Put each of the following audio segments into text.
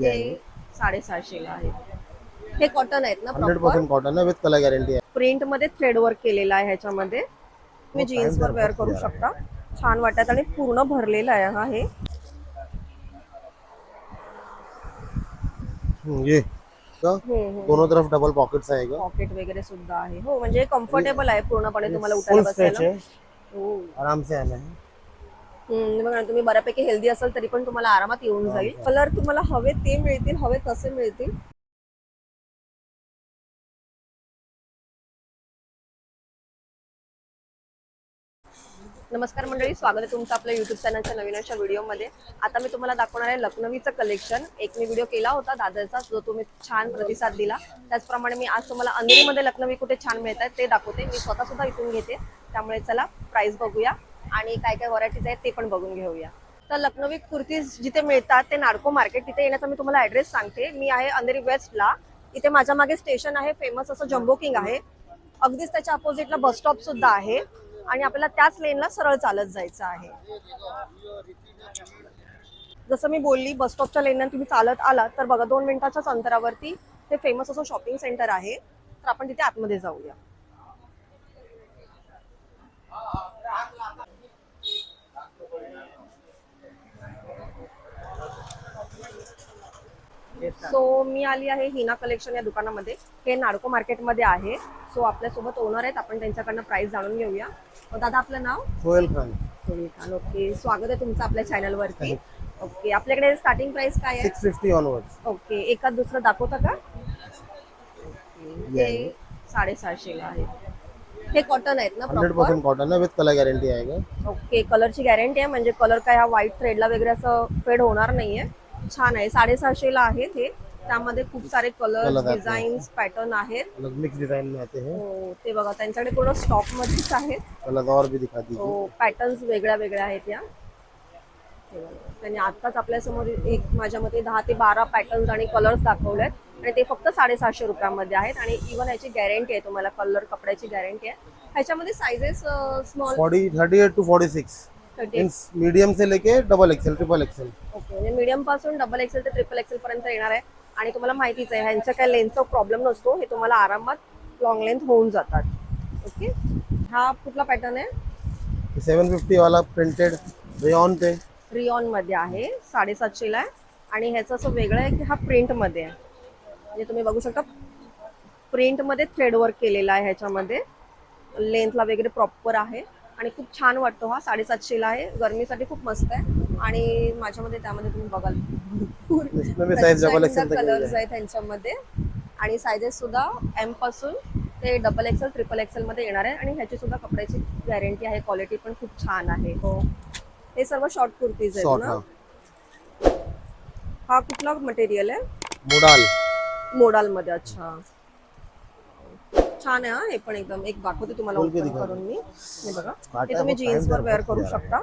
हे साडेसहाशेला आहे. हे कॉटन आहेत ना हंड्रेड पर्सेंट कॉटन है विथ कलर गारंटी है प्रिंटमध्ये थ्रेड वर्क केलेला आहे ह्याच्यामध्ये. तुम्ही हो, जीन्स वर time वेअर करू शकता. छान वाटत आणि पूर्ण भरलेला आहे हा हे. ये. दोनों तरफ डबल पॉकेट्स आएगा पॉकेट वगैरे सुद्धा आहे. हो म्हणजे कम्फर्टेबल आहे पूर्णपणे तुम्हाला उठायला बसायला. है हो. आराम से आना है? ना, तुम्ही बऱ्यापैकी हेल्दी असाल तरी पण तुम्हाला आरामात येऊन जाईल. कलर तुम्हाला हवे ते मिळतील हवे तसे मिळतील. नमस्कार मंडळी स्वागत आहे तुमचं आपल्या युट्यूब चॅनलच्या नवीन अशा व्हिडिओमध्ये आता मी तुम्हाला दाखवणार आहे लखनवीचं कलेक्शन एक मी व्हिडिओ केला होता दादरचा जो तुम्ही छान प्रतिसाद दिला. त्याचप्रमाणे मी आज तुम्हाला अंधेरीमध्ये लखनवी कुठे छान मिळत आहेत ते दाखवते. मी स्वतः सुद्धा इथून घेते. त्यामुळे चला प्राइस बघूया. आणि काय काय व्हरायटीज आहेत ते पण बघून घेऊया. तर लखनवी कुर्तीज जिथे मिळतात ते नार्को मार्केट तिथे येण्याचा मी तुम्हाला ऍड्रेस सांगते. मी आहे अंधेरी वेस्टला इथे माझ्या मागे स्टेशन आहे फेमस असं जम्बो किंग आहे. अगदीच त्याच्या अपोजिटला बस स्टॉप सुद्धा आहे. आणि आपल्याला त्याच लेनला सरळ चालत जायचं आहे. जसं मी बोलली बस स्टॉपच्या लेनला तुम्ही चालत आलात तर बघा दोन मिनिटाच्याच अंतरावरती ते फेमस असं शॉपिंग सेंटर आहे. तर आपण तिथे आतमध्ये जाऊया. सो मी आली आहे हिना कलेक्शन या दुकानामध्ये. हे नाडको मार्केटमध्ये आहे. सो आपल्यासोबत ओनर आहेत. आपण त्यांच्याकडनं प्राइस जाणून घेऊया. दादा आपलं नाव? सोहेल खान. सोनी खान. ओके स्वागत आहे तुमचं आपल्या चॅनल वरती. ओके आपल्याकडे स्टार्टिंग प्राइस काय आहे? सिक्स फिफ्टी ऑनवर्ड्स ओके एखाद दुसरं दाखवता का? हे साडेसहाशेला आहे. हे कॉटन आहेत ना हंड्रेड पर्सेंट कॉटन है विथ कलर गारंटी आएगा ओके कलरची गॅरंटी आहे. म्हणजे कलर काय हा व्हाईट थ्रेडला वगैरे असं फेड होणार नाहीये. छान आहे. साडेसहाशेला आहेत हे. त्यामध्ये खूप सारे कलर Colours आहेत. डिझाईन्स पॅटर्न आहेत. अलग मिक्स डिजाइन में आते हैं. हो ते बघा. त्यांच्याकडे पूर्ण स्टॉक मध्येच आहेत. कलर और भी दिखा दीजिए हो पॅटर्न्स वेगळ्या वेगळ्या आहेत या. हे बघा. त्यांनी आत्ताच आपल्यासमोर एक माझ्या मते दहा ते बारा पॅटर्न्स आणि कलर्स दाखवलेत आणि ते फक्त साडेसहाशे रुपयामध्ये आहेत. आणि इव्हन याची गॅरंटी आहे तुम्हाला. कलर कपड्याची गॅरंटी आहे. ह्याच्यामध्ये sizes small thirty eight to forty six thirty means medium से लेके double XL triple XL okay म्हणजे मीडियमपासून डबल एक्सेल ते ट्रिपल एक्सेल पर्यंत येणार आहे. आणि तुम्हाला माहितीच आहे ह्यांचा काय लेंथचा प्रॉब्लेम नसतो हे तुम्हाला आरामात लॉंग लेंथ होऊन जातात. ओके हा कुठला पॅटर्न आहे? सेवन फिफ्टी वाला प्रिंटेड रेयन पे रिऑनमध्ये आहे साडेसातशेला आहे. आणि ह्याचं असं वेगळं आहे की हा प्रिंटमध्ये आहे. म्हणजे तुम्ही बघू शकता प्रिंटमध्ये थ्रेड वर्क केलेला आहे ह्याच्यामध्ये. लेंथला वगैरे प्रॉपर आहे. आणि खूप छान वाटतो हा. साडेसातशेला आहे. गरमीसाठी खूप मस्त आहे. आणि माझ्यामध्ये त्यामध्ये तुम्ही बघाल. भरपूर कलर्स आहेत त्यांच्यामध्ये आणि सायझेस सुद्धा एमपासून ते डबल एक्सेल ट्रिपल एक्सेल मध्ये येणार आहे आणि ह्याची सुद्धा कपड्याची गॅरंटी आहे. क्वालिटी पण खूप छान आहे. हो. हे सर्व शॉर्ट कुर्तीज आहेत ना? हाँ. हा कुठला मटेरियल आहे? मोडाल. मोडाल मध्ये अच्छा. छान आहे हा. पण एकदम एक दाखवते तुम्हाला ओपन करून मी. हे बघा. हे तुम्ही जीन्स वर वेअर करू. शकता.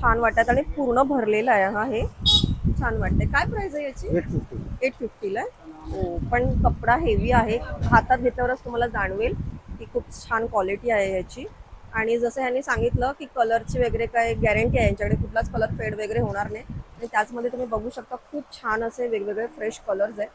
छान वाटतात आणि पूर्ण भरलेला आहे हा हे. छान वाटते काय प्राइस आहे याची? एट फिफ्टी एट फिफ्टीला हो पण कपडा हेवी आहे. हातात घेतल्यावरच तुम्हाला जाणवेल की खूप छान क्वालिटी आहे याची. आणि जसं ह्यांनी सांगितलं की कलरची वगैरे काय गॅरंटी आहे यांच्याकडे. कुठलाच कलर फेड वगैरे होणार नाही. आणि त्याचमध्ये तुम्ही बघू शकता खूप छान असे वेगवेगळे फ्रेश कलर्स आहेत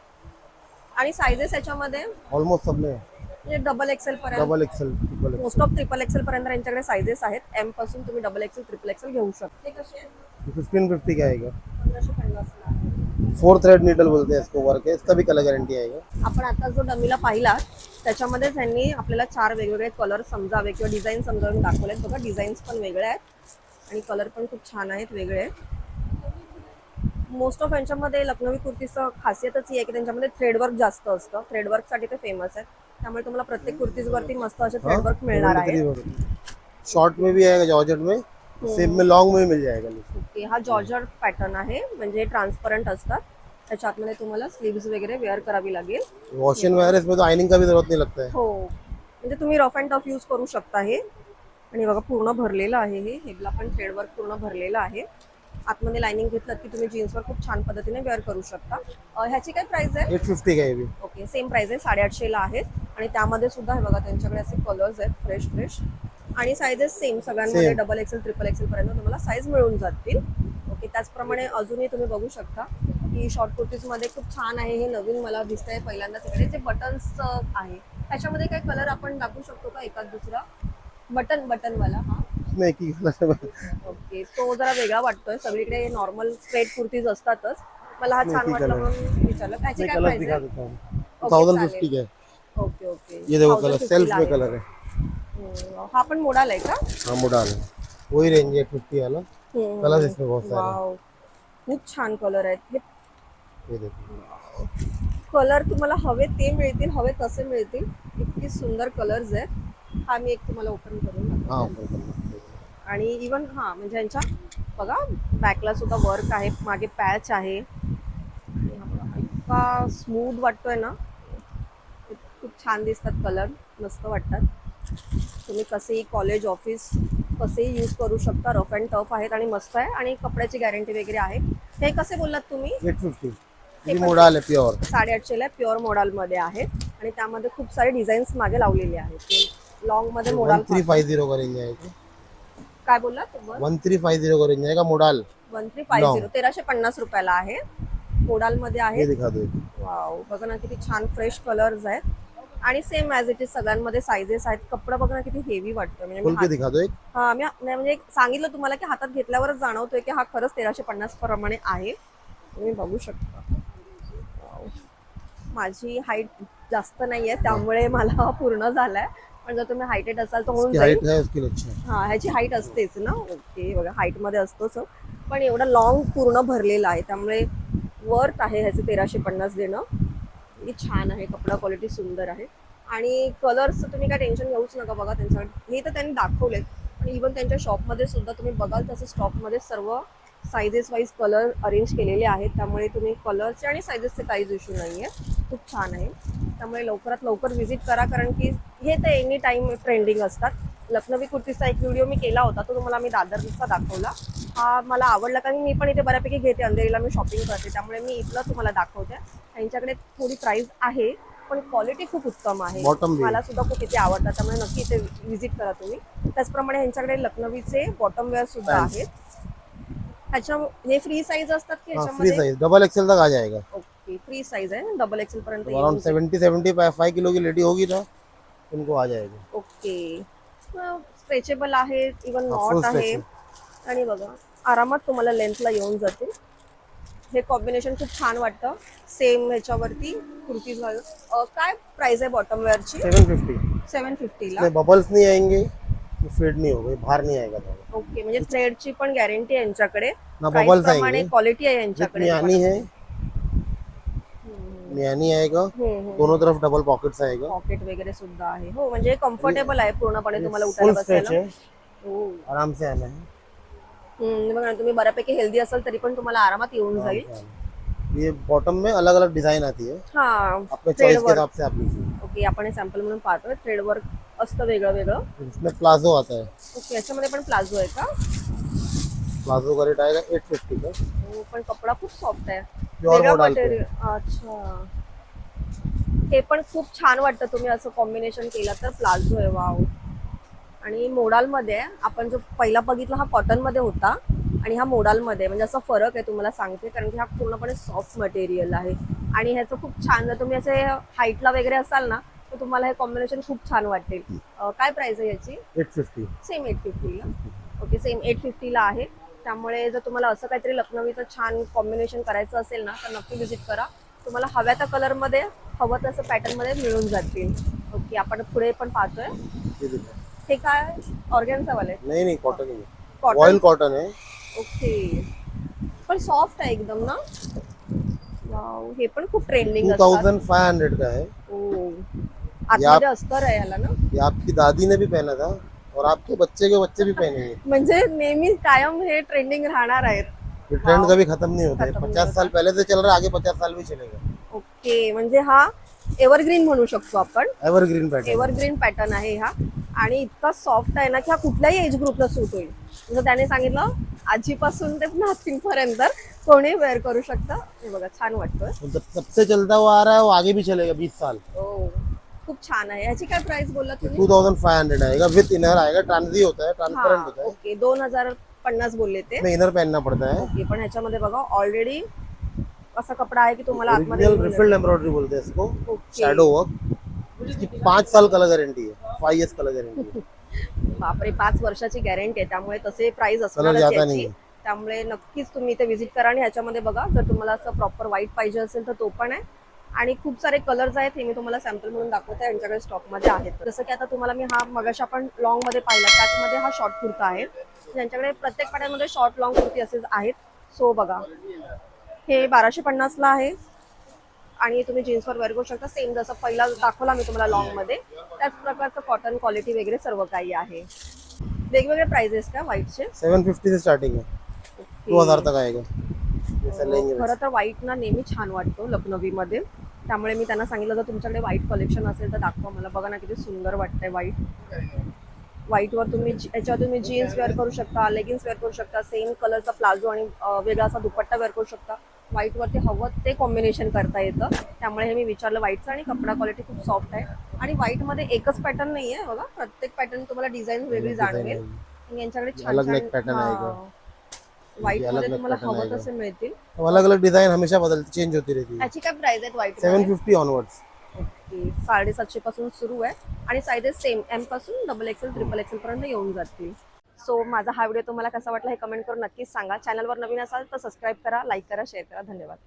आणि सायझेस याच्यामध्ये ऑलमोस्ट में म्हणजे डबल एक्सेल पर्यंत. Double triple most of triple XL पर्यंत यांच्याकडे सायझेस आहेत. एमपासून तुम्ही डबल एक्सेल ट्रिपल एक्सेल घेऊ शकता. ते कसे आहेत? फिफ्टीन फिफ्टी का? आएगा पंधराशे पन्नासला आहे. फोर थ्रेड नीडल बोलते हैं इसको वर्क है इसका भी कलर गारंटी आएगा आपण आता जो डमीला पाहिला त्याच्यामध्ये त्यांनी आपल्याला चार वेगवेगळे कलर समजावे किंवा डिझाईन समजावून दाखवलेत. बघा डिझाईन्स पण वेगळे आहेत आणि कलर पण खूप छान आहेत वेगळे मोस्ट ऑफ यांच्यामध्ये लखनवी कुर्तीचं खासियतच ही आहे की त्यांच्यामध्ये थ्रेडवर्क जास्त असतं. थ्रेडवर्कसाठी ते फेमस आहे त्यामुळे तुम्हाला प्रत्येक कुर्तीजवरती मस्त असे थ्रेडवर्क मिळणार आहे. शॉर्ट में भी आएगा जॉर्जेट में? सेम में लॉन्ग में मिल जाएगा ओके हा जॉर्जर पॅटर्न आहे. म्हणजे ट्रान्सपरंट असतात. त्याच्या आतमध्ये तुम्हाला स्लीव्स वगैरे वेअर करावी लागेल. वॉशिंग वगैरह इसमें तो आइनिंग का भी जरूरत नहीं लगता है. हो. म्हणजे तुम्ही रफ अँड टफ यूज करू शकता हे. आणि बघा पूर्ण भरलेलं आहे हे. हेबला पण थ्रेडवर्क पूर्ण भरलेलं आहे. आतमध्ये लाइनिंग घेतलं की तुम्ही जीन्सवर खूप छान पद्धतीने वेअर करू शकता. अं, ह्याची काय प्राइस आहे? एट फिफ्टी का ये भी ओके सेम प्राइस आहे साडेआठशेला आहेत आणि त्यामध्ये सुद्धा हे बघा त्यांच्याकडे असे कलर्स आहेत फ्रेश फ्रेश आणि साईजेस सेम सगळ्यांमध्ये Same. Double XL triple XL पर्यंत तुम्हाला साईज मिळून जातील. ओके त्याचप्रमाणे अजूनही तुम्ही बघू शकता की शॉर्ट कुर्तीजमध्ये खूप छान आहे हे नवीन मला दिसतंय पहिल्यांदाच. इकडे जे बटन्स आहे त्याच्यामध्ये काय कलर आपण दाखवू शकतो का एकाच दुसरा? बटन बटन वाला हा. इसमें एक ही कलर है ओके. तो जरा वेगळा वाटतोय. सगळीकडे नॉर्मल स्ट्रेट कुर्तीज असतातच. मला हा छान वाटला. म्हणून विचारलं. त्याची काय कलर दिखा आहे? देता हूँ थाउजेंड. फिफ्टी का है ओके ओके. ये देखो कलर 1050 सेल्फ ला में आहे. कलर है हम्म, हा पण मोडाल आहे का? हाँ मोडाल है वही रेंज है फिफ्टी वाला हम्म, कलर इसमें बहुत सारे हैं। वाव खूप छान कलर आहेत. हे ये देखो. कलर तुम्हाला हवे ते मिळतील हवे तसे मिळतील. इतकी सुंदर कलर्स आहेत. हा मी एक तुम्हाला ओपन करून हाँ दाखवते. ऊपर कलर आणि इवन हा म्हणजे यांच्या बघा बॅकला सुद्धा वर्क आहे मागे पॅच आहे. इतका स्मूथ वाटतोय ना. खूप छान दिसतात कलर मस्त वाटतात. तुम्ही कसेही कॉलेज ऑफिस कसेही यूज करू शकता. रफ अँड टफ आहेत आणि मस्त आहे. आणि कपड्याची गॅरंटी वगैरे आहे. हे कसे बोललात तुम्ही? एट फिफ्टी मोडाल है साडेआठशेला प्युअर मोडालमध्ये आहेत आणि त्यामध्ये खूप सारे डिझाईन्स मागे लावलेले आहेत. लॉंगमध्ये वन मोडाल थ्री जीरो का रेंज आएगा काय बोललात वन थ्री जीरो का रेंज आएगा modal. One three five. Zero तेराशे पन्नास रुपयाला आहे. मोडाल मध्ये आहे। वाव बघा ना किती छान फ्रेश कलर्स आहेत. आणि सेम ॲज इट इज सगळ्यांमध्ये सायझेस आहेत. कपडा बघा ना किती हेवी वाटतोय म्हणजे के हा मी म्हणजे सांगितलं तुम्हाला की हातात घेतल्यावरच जाणवतोय की हा खरंच तेराशे पन्नास प्रमाणे आहे. तुम्ही बघू शकता. माझी हाईट जास्त नाहीये त्यामुळे मला पूर्ण झालाय. पण जर तुम्ही हायटेड असाल तर होऊन जाईल. है ह्याची हाईट असतेच ना. ओके बघा हाईटमध्ये असतोच पण एवढा लॉंग पूर्ण भरलेला आहे त्यामुळे वर्थ आहे ह्याचे तेराशे पन्नास देणं. छान आहे कपडा क्वालिटी सुंदर आहे. आणि कलर्स तुम्ही काय टेन्शन घेऊच नका बघा त्यांच्याकडे हे तर त्यांनी दाखवलेत पण इवन त्यांच्या शॉपमध्ये सुद्धा तुम्ही बघाल तसं स्टॉकमध्ये सर्व सायझेस वाईज कलर अरेंज केलेले आहेत. त्यामुळे तुम्ही कलरचे आणि सायझेसचे काहीच इश्यू नाही आहे खूप छान आहे. त्यामुळे लवकरात लवकर व्हिजिट करा कारण की हे तर एनी टाईम ट्रेंडिंग असतात. लखनवी कुर्तीचा एक व्हिडिओ मी केला होता तो तुम्हाला मी दादरचा दाखवला. हा मला आवडला कारण मी पण इथे बऱ्यापैकी घेते अंधेरीला मी शॉपिंग करते त्यामुळे मी इथलं तुम्हाला दाखवते. त्यांच्याकडे थोडी प्राइस आहे पण क्वालिटी खूप उत्तम आहे. मला सुद्धा खूप इथे आवडतात त्यामुळे नक्की इथे व्हिजिट करा तुम्ही. त्याचप्रमाणे ह्यांच्याकडे लखनवीचे बॉटम वेअर सुद्धा. आहेत. ह्याच्या हे फ्री साईज असतात की ह्याच्यामध्ये साइज डबल एक्सएल तक आ जाएगा. ओके फ्री साईज आहे. डबल एक्सेल पर्यंत around seventy seventy five kilo की लेडी होगी उनको आ जाएगा। ओके. स्ट्रेचेबल आहे इवन हा, नॉट आहे. आणि बघा आरामात तुम्हाला लेंथला येऊन जातील हे कॉम्बिनेशन खूप छान वाटतं. सेम ह्याच्यावरती कुर्तीज काय प्राइस आहे बॉटम वेअरची सेवन फिफ्टी. सेवन फिफ्टीला बबल्स नहीं आएंगे फेड नहीं होगा बाहर नहीं आएगा थोड़ा ओके म्हणजे थ्रेडची पण गॅरंटी आहे यांच्याकडे. बबल्स प्रमाणे क्वालिटी आहे यांच्याकडे है मियानी आएगा दोनों तरफ डबल पॉकेट्स आएगा पॉकेट वगैरे सुद्धा आहे. हो म्हणजे कम्फर्टेबल आहे पूर्णपणे तुम्हाला फुल उठायला स्ट्रेच बसायला है हो. आराम से आना है हम्म, बघा ना, तुम्ही बऱ्यापैकी हेल्दी असाल तरी पण तुम्हाला आरामात येऊन आराम जाईल. से आना है। ये बॉटम में अलग अलग डिजाइन आती है. हा अपने चॉइस के हिसाब से आप लीजिए. ओके आपण हे सॅम्पल म्हणून पाहतोय. थ्रेड वर्क असतं वेगळं वेगळं. इसमें प्लाजो आता है. ओके याच्यामध्ये पण प्लाझो आहे का? प्लाजो का रेट आएगा एट फिफ्टी का? हो, पण कपडा खूप सॉफ्ट आहे. प्योर वेगळं मॉडल पे मटेरियल अच्छा. हे पण खूप छान वाटतं तुम्ही असं कॉम्बिनेशन केलं तर प्लाझो आहे वाव आणि मोडालमध्ये आहे. आपण जो पहिला बघितला हा कॉटनमध्ये होता आणि हा मोडालमध्ये आहे. म्हणजे असा फरक आहे तुम्हाला सांगते कारण की हा पूर्णपणे सॉफ्ट मटेरियल आहे. आणि ह्याचं खूप छान जर तुम्ही असे हाईटला वगैरे असाल ना तर तुम्हाला हे कॉम्बिनेशन खूप छान वाटेल. अं, काय प्राइस आहे याची? एट फिफ्टी सेम एट फिफ्टीला ओके सेम एट फिफ्टीला आहे. त्यामुळे जर तुम्हाला असं काहीतरी लखनवीचं छान कॉम्बिनेशन करायचं असेल ना तर नक्की विजिट करा. तुम्हाला हव्या त्या कलरमध्ये हवं तसं पॅटर्नमध्ये मिळून जातील. ओके आपण पुढे पण पाहतोय. हे काय ऑर्गॅन्झावाले नहीं नहीं कॉटन है कॉटन ऑयल कॉटन है ओके पण सॉफ्ट आहे एकदम ना? वाव हे पण खूप ट्रेंडिंग थाउजेंड फाइव हंड्रेड का है ओ आतमध्ये अस्तर आहे याला ना? ये आपकी दादी ने भी पहना था. और आपके बच्चे के बच्चे भी पहनेंगे। म्हणजे नेहमी कायम हे ट्रेंडिंग राहणार आहेत. ये ट्रेंड कभी खत्म नहीं होता। है खत्म नहीं पचास साल पहले से चल रहा है आगे पचास साल भी चलेगा। ओके म्हणजे हा एव्हरग्रीन म्हणू शकतो आपण. एवरग्रीन पैटर्न एव्हरग्रीन पॅटर्न आहे हा. आणि इतका सॉफ्ट आहे ना की हा कुठल्याही एज ग्रुपला सूट होईल. जसं त्याने सांगितलं आजीपासून ते नाथिंग पर्यंत कोणी वेअर करू शकतं. हे बघा छान वाटतं सबसे चलता हुआ आ रहा है वो आगे भी चलेगा बीस साल. ओ खूप छान आहे. ह्याची काय प्राइस बोलला तुम्ही? टू थाउजेंड फाइव हंड्रेड आएगा विथ इनर आएगा ट्रांजी होता है ट्रांसपेरेंट होता है ओके दोन हजार पन्नास बोलले ते. इसमें इनर पहनना पड़ता है ओके पण ह्याच्यामध्ये बघा ऑलरेडी असा कपडा आहे की तुम्हाला आतमध्ये ओरिजिनल रिफिल्ड एम्ब्रॉयडरी बोलते हैं इसको. ओके. शैडो वर्क इसकी पाँच साल कलर गारंटी है फाइव इयर्स कलर गारंटी है बापरे पाच वर्षाची गॅरंटी आहे. त्यामुळे तसे प्राइस असणार याची. त्यामुळे नक्कीच तुम्ही इथे व्हिजिट करा आणि ह्याच्यामध्ये बघा जर तुम्हाला असं प्रॉपर व्हाईट पाहिजे असेल तर तो पण आहे. आणि खूप सारे कलर्स आहेत हे मी तुम्हाला सॅम्पल म्हणून दाखवते यांच्याकडे स्टॉकमध्ये आहेत. जसं की आता तुम्हाला मी हा मगाशी आपण लॉंगमध्ये पाहिला त्याचमध्ये हा शॉर्ट कुर्ता आहे. ज्यांच्याकडे प्रत्येक पाड्यामध्ये शॉर्ट लॉंग कुर्ती असेच आहेत. सो बघा. हे बाराशे पन्नासला आहे. आणि तुम्ही जीन्सवर वेअर करू शकता. सेम जसं पहिला दाखवला मी तुम्हाला लॉंगमध्ये. त्याच प्रकारचं कॉटन क्वालिटी वगैरे सर्व काही आहे. वेगवेगळे प्राइजेस का व्हाईटचे सेवन फिफ्टी स्टार्टिंग है टू हजार तक लेंगे खरं तर व्हाईट ना नेहमी छान वाटतो लखनवी मध्ये त्यामुळे मी त्यांना सांगितलं जर तुमच्याकडे व्हाईट कलेक्शन असेल तर दाखवा मला. बघा ना किती सुंदर वाटतंय व्हाईट व्हाईटवर तुम्ही याच्यावर तुम्ही जीन्स वेअर करू शकता लेगिन्स वेअर करू शकता सेम कलरचा प्लाझो आणि वेगळा असा दुपट्टा वेअर करू शकता. व्हाईटवरती हवं ते कॉम्बिनेशन करता येतं. त्यामुळे हे मी विचारलं व्हाईटचं आणि कपडा क्वालिटी खूप सॉफ्ट आहे. आणि व्हाईटमध्ये एकच पॅटर्न नाही आहे बघा. प्रत्येक पॅटर्न तुम्हाला डिझाईन वेगळी जाणवेल. यांच्याकडे छान छान. व्हाईटमध्ये तुम्हाला हवं. तसे मिळतील. अलग अलग डिजाइन हमेशा बदलती चेंज होती रहती है याची काय प्राइस आहे white seven fifty onwards okay साडेसातशे पासून सुरू आहे. आणि साईजेस सेम एमपासून डबल एक्सेल ट्रिपल एक्सेल पर्यंत येऊन जातील. सो माझा हा व्हिडिओ तुम्हाला कसा वाटला हे कमेंट करून नक्कीच सांगा. चॅनलवर नवीन असाल तर सबस्क्राईब करा लाईक करा शेअर करा. धन्यवाद.